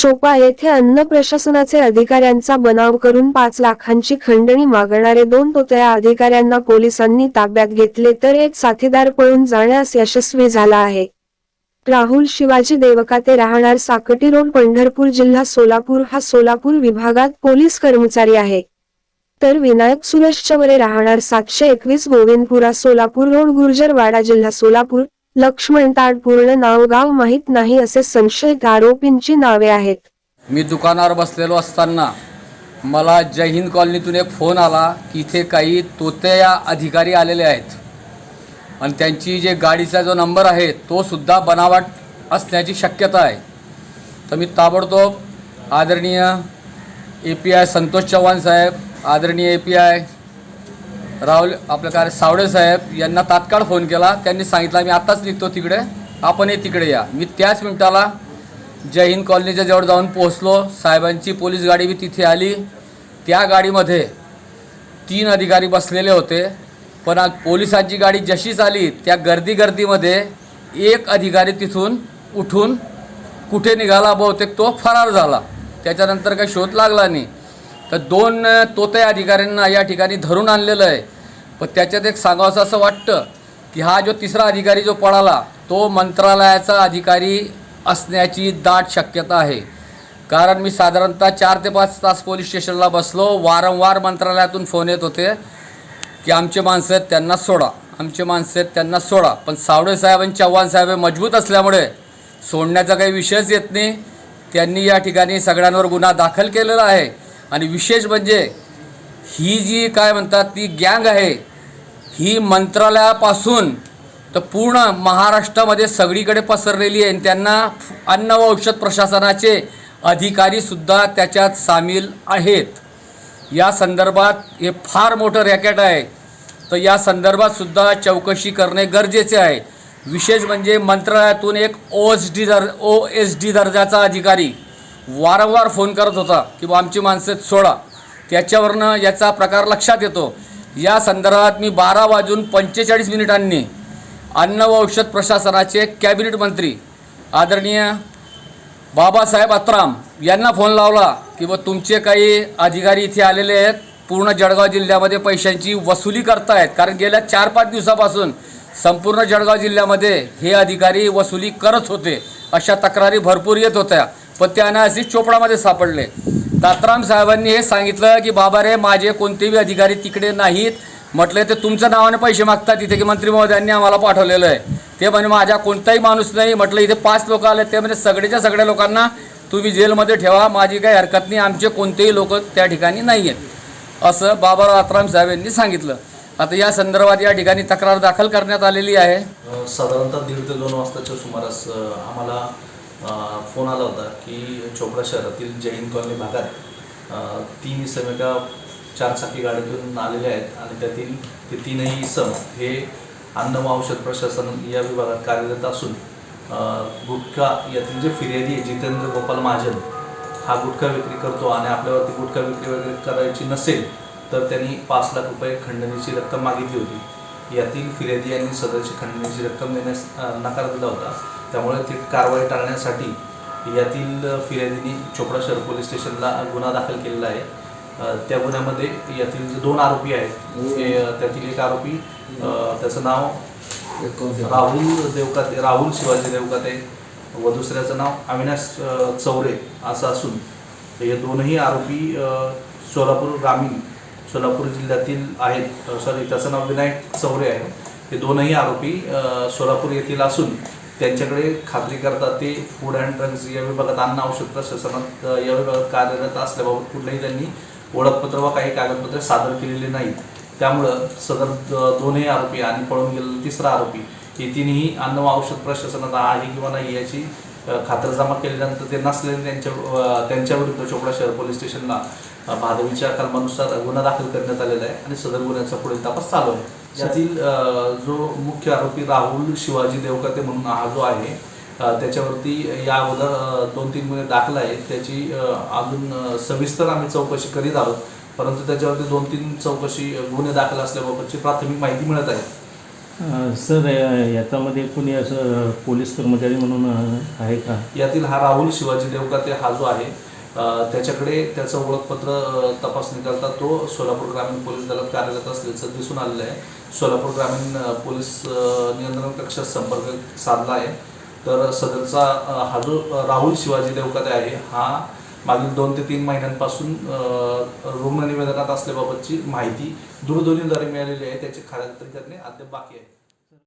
चोपा येथे अन्न प्रशासनाचे अधिकाऱ्यांचा बनाव करून पाच लाखांची खंडणी मागणारे दोन तोतया अधिकाऱ्यांना पोलिसांनी ताब्यात घेतले तर एक साथीदार पळून जाण्यास यशस्वी झाला आहे. राहुल शिवाजी देवकाते राहणार साकटी रोड पंढरपूर जिल्हा सोलापूर. हा सोलापूर विभागात पोलीस कर्मचारी आहे. तर विनायक सुरेश चवरे राहणार सातशे एकवीस गोविंदपुरा सोलापूर रोड गुर्जरवाडा जिल्हा सोलापूर. लक्ष्मण ताड पूर्ण नाव गाव माहीत नाही असे संशयित आरोपींची नावे आहेत. मी दुकानावर बसलेलो असताना मला जय हिंद कॉलनीतून एक फोन आला की इथे काही तोत्या अधिकारी आलेले आहेत. आणि त्यांची जे गाडीचा जो नंबर आहे तो सुद्धा बनावट असण्याची शक्यता आहे. तर मी ताबडतोब आदरणीय A P I Santosh Chavan साहेब आदरणीय ए पी आय राहुल आपलं काय सावडे साहेब यांना तात्काळ फोन केला. त्यांनी सांगितलं मी आत्ताच निघतो तिकडे. आपणही तिकडे या. मी त्याच मिनिटाला जय हिंद कॉलनीच्या जवळ जाऊन पोहोचलो. साहेबांची पोलीस गाडी बी तिथे आली. त्या गाडीमध्ये तीन अधिकारी बसलेले होते. पण आज पोलिसांची गाडी जशीच आली त्या गर्दी गर्दीमध्ये एक अधिकारी तिथून उठून कुठे निघाला बहुतेक तो फरार झाला. त्याच्यानंतर काही शोध लागला नाही. तर दोन तोते अधिकाऱ्यांना या ठिकाणी धरून आणलेलं आहे. पण त्याच्यात एक सांगावंसं असं वाटतं की हा जो तिसरा अधिकारी जो पळाला तो मंत्रालयाचा अधिकारी असण्याची दाट शक्यता आहे. कारण मी साधारणतः चार ते पाच तास पोलीस स्टेशनला बसलो वारंवार मंत्रालयातून फोन येत होते की आमचे माणसं आहेत त्यांना सोडा. आमचे माणसं आहेत त्यांना सोडा. पण सावडे साहेब आणि चव्हाण साहेब हे मजबूत असल्यामुळे सोडण्याचा काही विषयच येत नाही. त्यांनी या ठिकाणी सगळ्यांवर गुन्हा दाखल केलेला आहे. आणि विशेष म्हणजे ही जी काय म्हणतात ती गँग आहे ही मंत्रालयापासून तर पूर्ण महाराष्ट्रामध्ये सगळीकडे पसरलेली आहे. आणि त्यांना अन्न व औषध प्रशासनाचे अधिकारीसुद्धा त्याच्यात सामील आहेत. या संदर्भात हे फार मोठं रॅकेट आहे. तर या संदर्भातसुद्धा चौकशी करणे गरजेचे आहे. विशेष म्हणजे मंत्रालयातून एक ओ एस डी दर ओ एस डी दर्जाचा अधिकारी वारंवार फोन करत होता की बा आमची माणसं सोडा. त्याच्यावरनं याचा प्रकार लक्षात येतो. या संदर्भात मी बारा वाजून पंचेचाळीस मिनिटांनी अन्न व औषध प्रशासनाचे कॅबिनेट मंत्री आदरणीय बाबासाहेब अत्राम यांना फोन लावला की व तुमचे काही अधिकारी इथे आलेले आहेत पूर्ण जळगाव जिल्ह्यामध्ये पैशांची वसुली करतायत. कारण गेल्या चार पाच दिवसापासून संपूर्ण जळगाव जिल्ह्यामध्ये हे अधिकारी वसुली करत होते. अशा तक्रारी भरपूर येत होत्या. पण ते अनायासी चोपडामध्ये सापडले. दात्राम साहेबांनी हे सांगितलं की बाबा रे माझे कोणतेही अधिकारी तिकडे नाहीत. म्हटले ते तुमच्या नावाने पैसे मागतात तिथे की मंत्री महोदयांनी आम्हाला पाठवलेलं आहे. ते म्हणे माझ्या कोणताही माणूस नाही. म्हटलं इथे पाच लोक आले. ते म्हणजे सगळेच्या सगळ्या लोकांना तुम्ही जेलमध्ये ठेवा. माझी काही हरकत नाही. आमचे कोणतेही लोक त्या ठिकाणी नाही आहेत. असं बाबाराव आत्राम साहेब यांनी सांगितलं. आता या संदर्भात या ठिकाणी तक्रार दाखल करण्यात आलेली आहे. साधारणतः दीड ते दोन वाजताच्या सुमारास आम्हाला फोन आला होता की चोपडा शहरातील जैन कॉलनी भागात तीन इसम एका चारचाकी गाडीतून आलेले आहेत आणि त्यातील ते तीनही इसम हे अन्न व औषध प्रशासन या विभागात कार्यरत असून गुटखा यातील जे फिर्यादी आहे जितेंद्र गोपाल महाजन हा गुटखा विक्री करतो आणि आपल्यावरती गुटखा विक्री वगैरे करायची नसेल तर त्यांनी पाच लाख रुपये खंडणीची रक्कम मागितली होती. यातील फिर्यादी यांनी सदरची खंडणीची रक्कम देण्यास नकार दिला होता. त्यामुळे ती कारवाई टाळण्यासाठी यातील फिर्यादींनी चोपडा शहर पोलीस स्टेशनला गुन्हा दाखल केलेला आहे. त्या गुन्ह्यामध्ये यातील जे दोन आरोपी आहेत त्यातील एक आरोपी त्याचं नाव राहुल देवकाते राहुल शिवाजी देवकाते व दुसऱ्याचं नाव अविनाश चौरे असं असून हे दोनही आरोपी सोलापूर ग्रामीण सोलापूर जिल्ह्यातील आहेत. सॉरी त्याचं नाव विनायक चौरे आहे. हे दोनही आरोपी सोलापूर येथील असून त्यांच्याकडे खात्री करता ते फूड अँड ड्रग्ज या विभागात अन्न औषध प्रशासनात या विभागात कार्यरत असल्याबाबत कुठलंही त्यांनी ओळखपत्र व काही कागदपत्रे सादर केलेली नाहीत. त्यामुळं सदर दोनही आरोपी आणि पळून गेलेला तिसरा आरोपी हे तिन्ही अन्न व औषध प्रशासनात आहे किंवा नाही याची खातरजमा केल्यानंतर ते नसल्याने त्यांच्या त्यांच्याविरुद्ध चोपडा शहर पोलीस स्टेशनला भादवीच्या कलमानुसार गुन्हा दाखल करण्यात आलेला आहे आणि सदर गुन्ह्याचा पुढील तपास चालू आहे. यातील जो मुख्य आरोपी राहुल शिवाजी देवकाते म्हणून हा जो आहे त्याच्यावरती या अगोदर दोन तीन गुन्हे दाखल आहेत. त्याची अजून सविस्तर आम्ही चौकशी करीत आहोत. परंतु त्याच्यावरती दोन तीन चौकशी गुन्हे दाखल असल्याबाबतची प्राथमिक माहिती मिळत आहे. सर याच्यामध्ये कोणी असं पोलीस कर्मचारी म्हणून आहे का? यातील हा राहुल शिवाजी देवकाते हा जो आहे त्याच्याकडे त्याचं ओळखपत्र तपासणी करता तो सोलापूर ग्रामीण पोलीस दलात कार्यरत असल्याचं दिसून आलेलं आहे. सोलापूर ग्रामीण पोलीस नियंत्रण कक्षात संपर्क साधला आहे. तर सदरचा हा जो राहुल शिवाजी देवकाते आहे हा मागील दोन ते तीन महिन्यांपासून रुग्ण निवेदनात असल्याबाबतची माहिती दूरध्वनीद्वारे मिळालेली आहे. त्याची खात्री करणे अद्याप बाकी आहे.